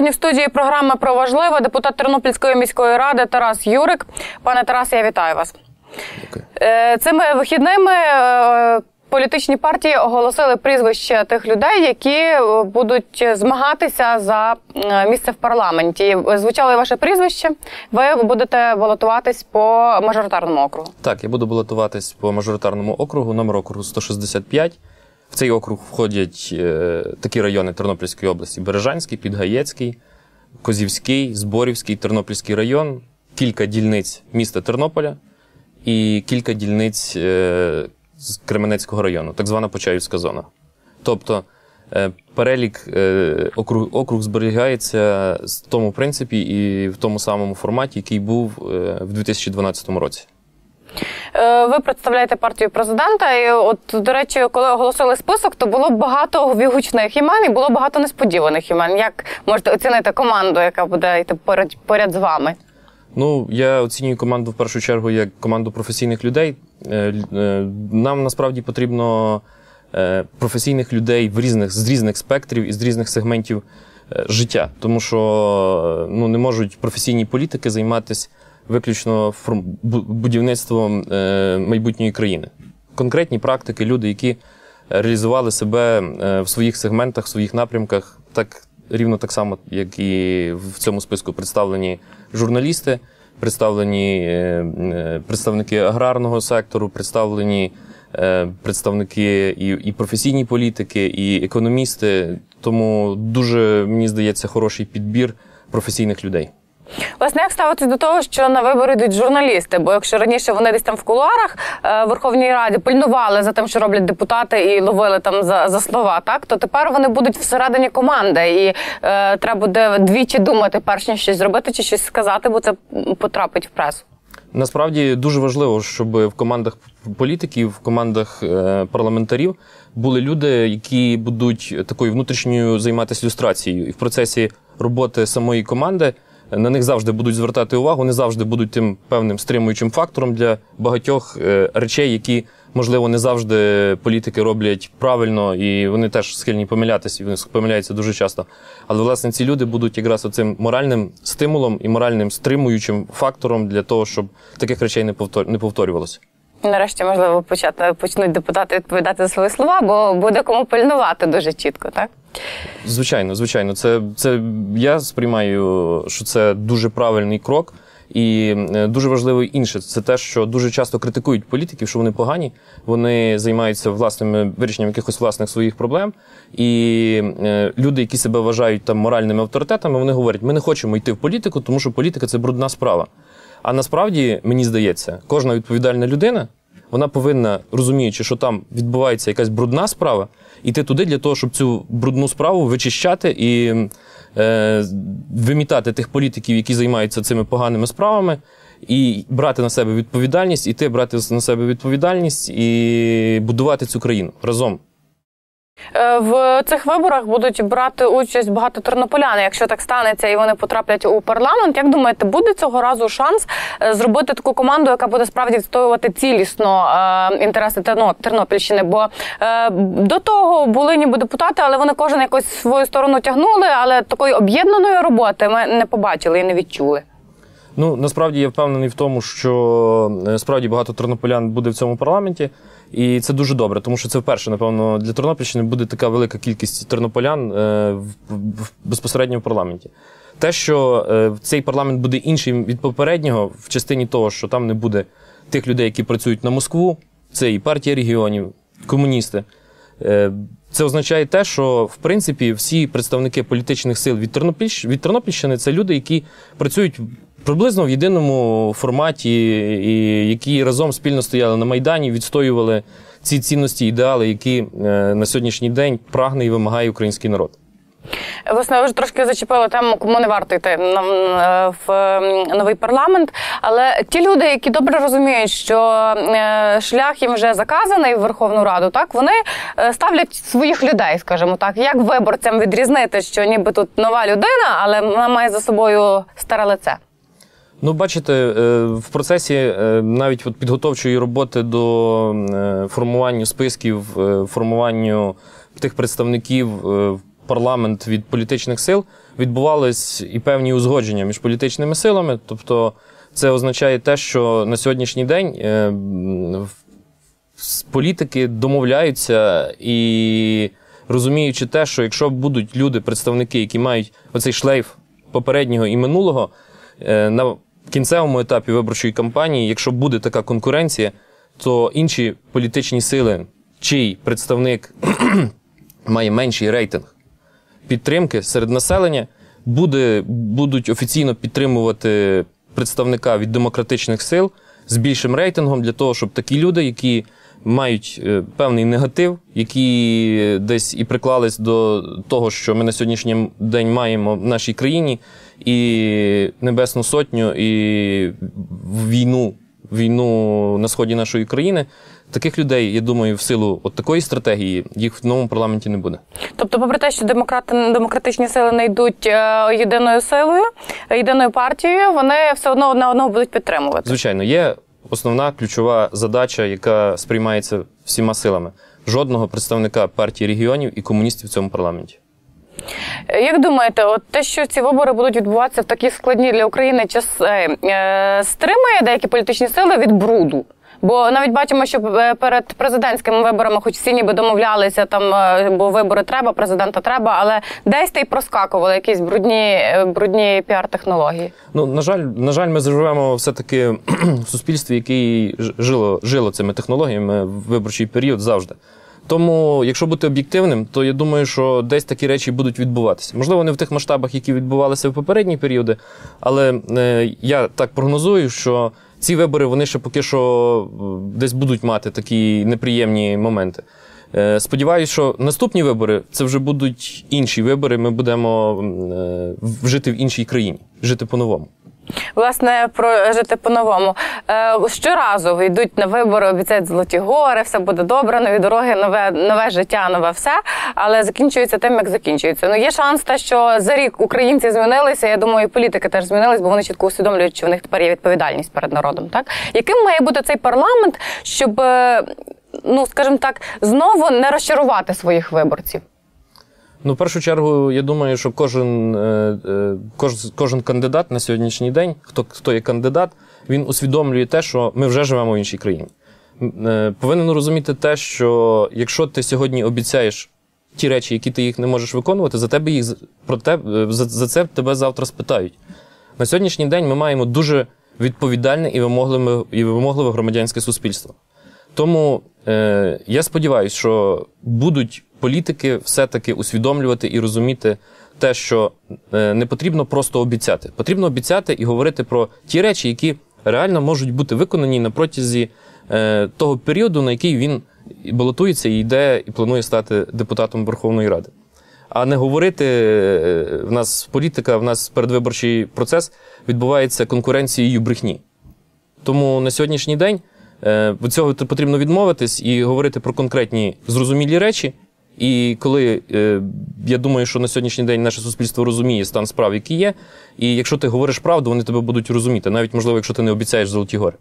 Сьогодні в студії програми про важливе депутат Тернопільської міської ради Тарас Юрик. Пане Тарасе, я вітаю вас. Дякую. Е, Цими вихідними е, політичні партії оголосили прізвище тих людей, які е, будуть змагатися за місце в парламенті. Звучало ваше прізвище. Ви будете балотуватись по мажоритарному округу. Так, я буду балотуватись по мажоритарному округу, номер округу 165. В цей округ входять е, такі райони Тернопільської області: Бережанський, Підгаєцький, Козівський, Зборівський, Тернопільський район, кілька дільниць міста Тернополя і кілька дільниць е, з Кременецького району, так звана Почаївська зона. Тобто е, перелік округ, округ зберігається в тому принципі і в тому самому форматі, який був в 2012 році. Е, Ви представляєте партію президента. І от, до речі, коли оголосили список, то було багато гучних імен і було багато несподіваних імен. Як можете оцінити команду, яка буде йти поряд, поряд з вами? Ну, я оцінюю команду в першу чергу як команду професійних людей. Е, е, Нам насправді потрібно професійних людей в різних, з різних спектрів і з різних сегментів життя. Тому що ну, не можуть професійні політики займатися виключно будівництвом е, майбутньої країни. Конкретні практики, люди, які реалізували себе е, в своїх сегментах, в своїх напрямках, так рівно так само, як і в цьому списку представлені журналісти, представлені е, е, представники аграрного сектору, представлені е, представники і, і професійні політики, і економісти. Тому дуже мені здається хороший підбір професійних людей. Власне, як ставитись до того, що на вибори йдуть журналісти? Бо якщо раніше вони десь там в кулуарах е, в Верховній Раді пильнували за тим, що роблять депутати, і ловили там за, за слова, так то тепер вони будуть всередині команди, і е, треба буде двічі думати, перш ніж щось зробити чи щось сказати, бо це потрапить в пресу. Насправді дуже важливо, щоб в командах політиків, в командах е, парламентарів були люди, які будуть такою внутрішньою займатися люстрацією. І в процесі роботи самої команди на них завжди будуть звертати увагу, вони завжди будуть тим певним стримуючим фактором для багатьох е, речей, які, можливо, не завжди політики роблять правильно, і вони теж схильні помилятися, і вони помиляються дуже часто. Але, власне, ці люди будуть якраз оцим моральним стимулом і моральним стримуючим фактором для того, щоб таких речей не повтор- не повторювалося. Нарешті, можливо, почати почнуть депутати відповідати за свої слова, бо буде кому пильнувати дуже чітко, так? Звичайно, звичайно, це, це я сприймаю, що це дуже правильний крок. І е, дуже важливо інше, це те, що дуже часто критикують політиків, що вони погані, вони займаються власними вирішенням якихось власних своїх проблем. І е, люди, які себе вважають там моральними авторитетами, вони говорять, ми не хочемо йти в політику, тому що політика це брудна справа. А насправді, мені здається, кожна відповідальна людина вона повинна, розуміючи, що там відбувається якась брудна справа, йти туди для того, щоб цю брудну справу вичищати і е, вимітати тих політиків, які займаються цими поганими справами, і брати на себе відповідальність, іти брати на себе відповідальність і будувати цю країну разом. Е, В цих виборах будуть брати участь багато тернополян. Якщо так станеться і вони потраплять у парламент, як думаєте, буде цього разу шанс е, зробити таку команду, яка буде справді відстоювати цілісно е, інтереси Терно- Тернопільщини? Бо до того були ніби депутати, але вони кожен якось свою сторону тягнули. Але такої об'єднаної роботи ми не побачили і не відчули. Ну насправді я впевнений в тому, що справді багато тернополян буде в цьому парламенті, і це дуже добре, тому що це вперше, напевно, для Тернопільщини буде така велика кількість тернополян е, в, в, безпосередньо в парламенті. Те, що е, цей парламент буде іншим від попереднього, в частині того, що там не буде тих людей, які працюють на Москву, це і партія регіонів, комуністи. Е, Це означає те, що в принципі всі представники політичних сил від, Тернопільщ... від Тернопільщини це люди, які працюють приблизно в єдиному форматі, і які разом спільно стояли на Майдані, відстоювали ці цінності, ідеали, які е, на сьогоднішній день прагне і вимагає український народ. Власне, ви вже трошки зачепили тему, кому не варто йти е, в новий парламент. Але ті люди, які добре розуміють, що е, шлях їм вже заказаний в Верховну Раду, так вони ставлять своїх людей, скажімо так. Як виборцям відрізнити, що ніби тут нова людина, але вона має за собою старе лице? Ну, бачите, е, в процесі е, навіть от підготовчої роботи до е, формування списків, формуванню тих представників в парламент від політичних сил, відбувались і певні узгодження між політичними силами. Тобто, це означає те, що на сьогоднішній день політики домовляються і розуміючи те, що якщо будуть люди, представники, які мають оцей шлейф попереднього і минулого, на кінцевому етапі виборчої кампанії, якщо буде така конкуренція, то інші політичні сили, чий представник має менший рейтинг підтримки серед населення, буде, будуть офіційно підтримувати представника від демократичних сил з більшим рейтингом для того, щоб такі люди, які мають е, певний негатив, які десь і приклались до того, що ми на сьогоднішній день маємо в нашій країні, і Небесну Сотню, і війну, війну на сході нашої країни. Таких людей, я думаю, в силу от такої стратегії їх в новому парламенті не буде. Тобто, попри те, що демократи демократичні сили не йдуть е, єдиною силою, е, єдиною партією, вони все одно одне одного будуть підтримувати. Звичайно, є основна ключова задача, яка сприймається всіма силами. Жодного представника партії регіонів і комуністів в цьому парламенті. Як думаєте, от те, що ці вибори будуть відбуватися в такі складні для України часи, е, стримує деякі політичні сили від бруду? Бо навіть бачимо, що е, перед президентськими виборами, хоч всі ніби домовлялися, там е, бо вибори треба, президента треба, але десь та й проскакували якісь брудні, е, брудні піар-технології. Ну, на жаль, на жаль, ми живемо все-таки в суспільстві, яке жило, жило цими технологіями в виборчий період завжди. Тому, якщо бути об'єктивним, то я думаю, що десь такі речі будуть відбуватися. Можливо, не в тих масштабах, які відбувалися в попередні періоди, але я так прогнозую, що ці вибори вони ще поки що е, десь будуть мати такі неприємні моменти. Е, Сподіваюсь, що наступні вибори це вже будуть інші вибори. Ми будемо е, жити в іншій країні, жити по-новому. Власне, про жити по-новому. Е, щоразу йдуть на вибори, обіцяють золоті гори, все буде добре, нові дороги, нове, нове життя, нове все. Але закінчується тим, як закінчується. Ну є шанс, те, що за рік українці змінилися. Я думаю, і політики теж змінились, бо вони чітко усвідомлюють, що в них тепер є відповідальність перед народом. Так яким має бути цей парламент, щоб, е, ну скажімо так, знову не розчарувати своїх виборців? Ну, в першу чергу, я думаю, що кожен, е, е, кож, кожен кандидат на сьогоднішній день, хто, хто є кандидат, він усвідомлює те, що ми вже живемо в іншій країні. Е, Повинен розуміти те, що якщо ти сьогодні обіцяєш ті речі, які ти їх не можеш виконувати, за тебе їх про те, за, за це тебе завтра спитають. На сьогоднішній день ми маємо дуже відповідальне і вимогливе, і вимогливе громадянське суспільство. Тому е, я сподіваюся, що будуть політики все-таки усвідомлювати і розуміти те, що е, не потрібно просто обіцяти. Потрібно обіцяти і говорити про ті речі, які реально можуть бути виконані на протязі е, того періоду, на який він балотується і йде і планує стати депутатом Верховної Ради. А не говорити, е, в нас політика, в нас передвиборчий процес відбувається конкуренцією брехні. Тому на сьогоднішній день від цього потрібно відмовитись і говорити про конкретні зрозумілі речі. І коли е, я думаю, що на сьогоднішній день наше суспільство розуміє стан справ, який є, і якщо ти говориш правду, вони тебе будуть розуміти, навіть можливо, якщо ти не обіцяєш золоті гори.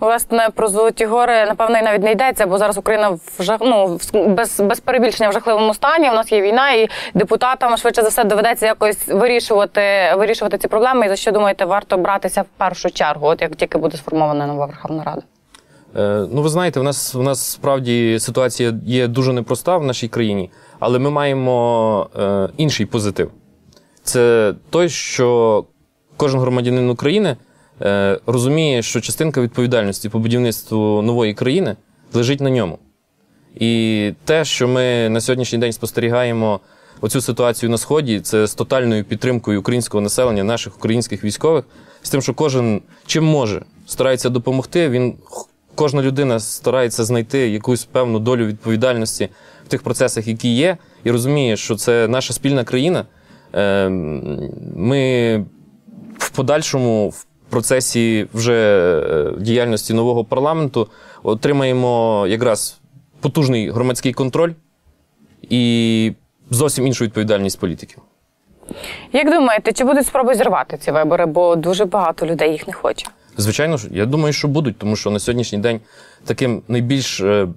Власне, про золоті гори, напевно, і навіть не йдеться, бо зараз Україна в жах, ну, без, без перебільшення в жахливому стані. У нас є війна, і депутатам швидше за все доведеться якось вирішувати, вирішувати ці проблеми. І за що думаєте, варто братися в першу чергу, от як тільки буде сформована нова Верховна Рада? Е, Ну, ви знаєте, в нас в нас справді ситуація є дуже непроста в нашій країні, але ми маємо е, інший позитив. Це той, що кожен громадянин України е, розуміє, що частинка відповідальності по будівництву нової країни лежить на ньому. І те, що ми на сьогоднішній день спостерігаємо оцю ситуацію на сході, це з тотальною підтримкою українського населення, наших українських військових, з тим, що кожен чим може старається допомогти. Він кожна людина старається знайти якусь певну долю відповідальності в тих процесах, які є, і розуміє, що це наша спільна країна. Е, Ми в подальшому в процесі вже е, діяльності нового парламенту отримаємо якраз потужний громадський контроль і зовсім іншу відповідальність політиків. Як думаєте, чи будуть спроби зірвати ці вибори? Бо дуже багато людей їх не хоче. Звичайно ж, я думаю, що будуть, тому що на сьогоднішній день таким найбільш е,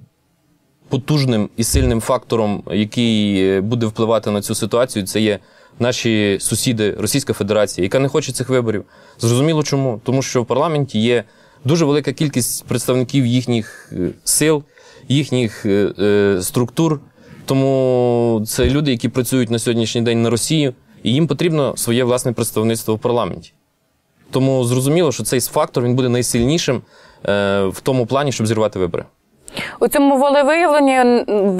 потужним і сильним фактором, який е, буде впливати на цю ситуацію, це є наші сусіди, Російська Федерація, яка не хоче цих виборів. Зрозуміло чому? Тому що в парламенті є дуже велика кількість представників їхніх е, сил, їхніх структур. Тому це люди, які працюють на сьогоднішній день на Росію, і їм потрібно своє власне представництво в парламенті. Тому зрозуміло, що цей фактор він буде найсильнішим е, в тому плані, щоб зірвати вибори. У цьому волевиявленні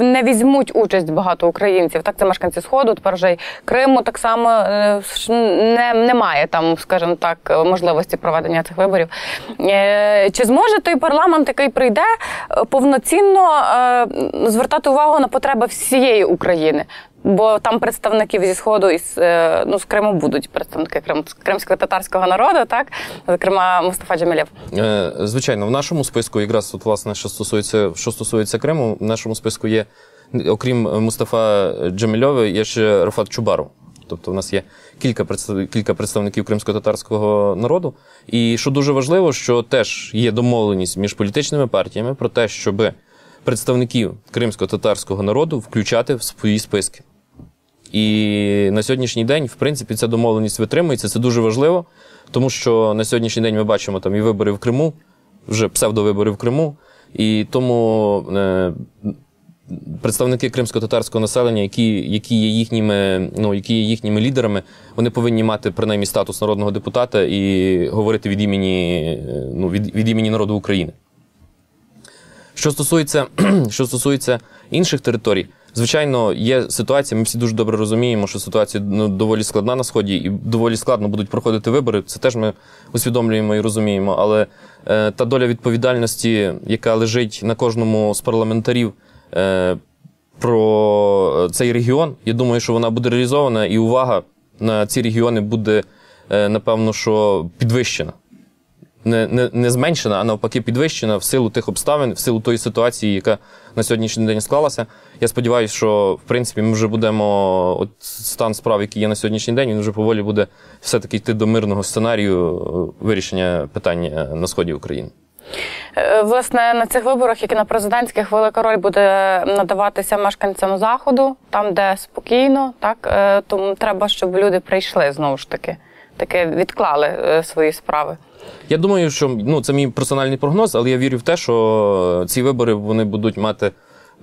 не візьмуть участь багато українців. Так, це мешканці Сходу, тепер вже й Криму так само е, не, немає там, скажімо так, можливості проведення цих виборів. Е, Чи зможе той парламент, який прийде, повноцінно звертати увагу на потреби всієї України? Бо там представників зі сходу і з, е, ну, з Криму будуть представники крим, кримсько-татарського народу, так зокрема Мустафа Джемілєв. Е, Звичайно, в нашому списку, якраз от, власне, що стосується, що стосується Криму, в нашому списку є, окрім Мустафа Джамільова, є ще Рафат Чубаров. Тобто в нас є кілька представ- кілька представників кримсько-татарського народу. І що дуже важливо, що теж є домовленість між політичними партіями про те, щоб представників кримсько-татарського народу включати в свої списки. І на сьогоднішній день, в принципі, ця домовленість витримується. Це дуже важливо, тому що на сьогоднішній день ми бачимо там і вибори в Криму, вже псевдовибори в Криму. І тому е, представники кримсько-татарського населення, які, які, є їхніми, ну, які є їхніми лідерами, вони повинні мати принаймні статус народного депутата і говорити від імені, е, ну, від, від імені народу України. Що стосується, що стосується інших територій, звичайно, є ситуація. Ми всі дуже добре розуміємо, що ситуація ну, доволі складна на сході, і доволі складно будуть проходити вибори. Це теж ми усвідомлюємо і розуміємо. Але е, та доля відповідальності, яка лежить на кожному з парламентарів е, про цей регіон, я думаю, що вона буде реалізована, і увага на ці регіони буде, е, напевно, що підвищена не, не, не зменшена, а навпаки підвищена в силу тих обставин, в силу тої ситуації, яка на сьогоднішній день склалася. Я сподіваюся, що в принципі ми вже будемо от стан справ, який є на сьогоднішній день, він вже поволі буде все-таки йти до мирного сценарію е, вирішення питання на сході України. Е, Власне, на цих виборах, як і на президентських, велика роль буде надаватися мешканцям заходу, там, де спокійно, так е, тому треба, щоб люди прийшли знову ж таки, таки відклали е, свої справи. Я думаю, що ну, це мій персональний прогноз, але я вірю в те, що ці вибори вони будуть мати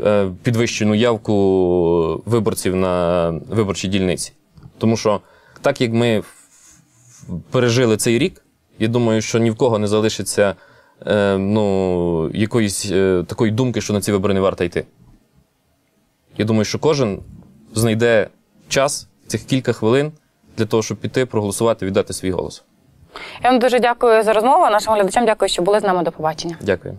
е, підвищену явку виборців на виборчій дільниці. Тому що так як ми пережили цей рік, я думаю, що ні в кого не залишиться е, ну, якоїсь такої думки, що на ці вибори не варто йти. Я думаю, що кожен знайде час, цих кілька хвилин для того, щоб піти, проголосувати, віддати свій голос. Я вам дуже дякую за розмову. Нашим глядачам дякую, що були з нами. До побачення. Дякую.